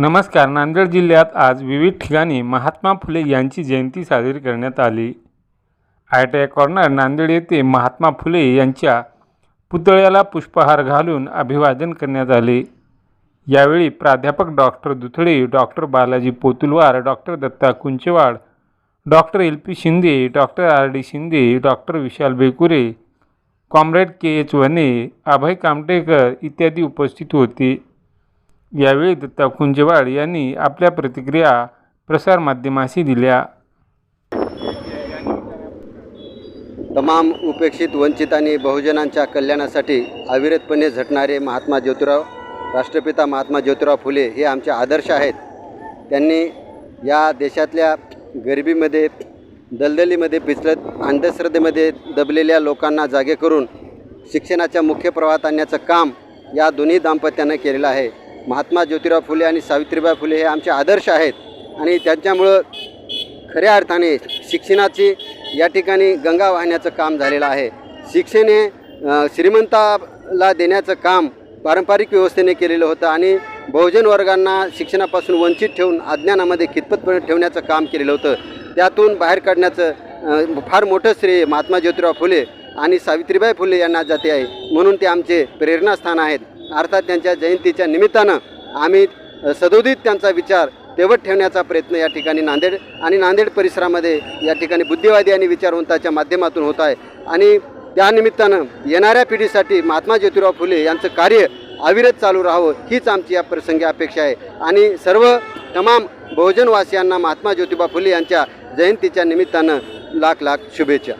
नमस्कार नांदेड जिल्ह्यात आज विविध ठिकाणी महात्मा फुले यांची जयंती साजरी करण्यात आली. I T I corner Nanded येथे महात्मा फुले यांच्या पुतळ्याला पुष्पहार घालून अभिवादन करण्यात आले. यावेळी प्राध्यापक doctor Duthade doctor Balaji Potulwar doctor Datta Kunchwad doctor L P Shinde doctor R D Shinde doctor Vishal Bekure comrade K H Wane Abhay Kamtekar इत्यादी उपस्थित होते. यावेळी दत्ता कुंजवाड यांनी आपल्या प्रतिक्रिया प्रसारमाध्यमाशी दिल्या. तमाम उपेक्षित वंचित आणि बहुजनांच्या कल्याणासाठी अविरतपणे झटणारे महात्मा ज्योतिराव राष्ट्रपिता महात्मा ज्योतिराव फुले हे आमचे आदर्श आहेत. त्यांनी या देशातल्या गरिबीमध्ये दलदलीमध्ये पिचलत अंधश्रद्धेमध्ये दबलेल्या लोकांना जागे करून शिक्षणाच्या मुख्य प्रवाहात आणण्याचं काम या दोन्ही दाम्पत्यानं केलेलं आहे. महात्मा ज्योतिराव फुले आणि सावित्रीबाई फुले हे आमचे आदर्श आहेत. आणि त्यांच्यामुळं खऱ्या अर्थाने शिक्षणाची या ठिकाणी गंगा वाहण्याचं काम झालेलं आहे. शिक्षण हे श्रीमंताला देण्याचं काम पारंपरिक व्यवस्थेने केलेलं होतं आणि बहुजन वर्गांना शिक्षणापासून वंचित ठेवून अज्ञानामध्ये खितपतपणे ठेवण्याचं काम केलेलं होतं. त्यातून बाहेर काढण्याचं फार मोठं श्रेय महात्मा ज्योतिराव फुले आणि सावित्रीबाई फुले यांना जाते आहे. म्हणून ते आमचे प्रेरणास्थान आहेत. अर्थात त्यांच्या जयंतीच्या निमित्तानं आम्ही सदोदित त्यांचा विचार तेवत ठेवण्याचा प्रयत्न या ठिकाणी नांदेड आणि नांदेड परिसरामध्ये या ठिकाणी बुद्धिवादी आणि विचारवंताच्या माध्यमातून होत आहे. आणि त्यानिमित्तानं येणाऱ्या पिढीसाठी महात्मा ज्योतिराव फुले यांचं कार्य अविरत चालू राहावं हीच आमची या प्रसंगी अपेक्षा आहे. आणि सर्व तमाम बहुजनवासियांना महात्मा ज्योतिबा फुले यांच्या जयंतीच्या निमित्तानं लाख लाख शुभेच्छा.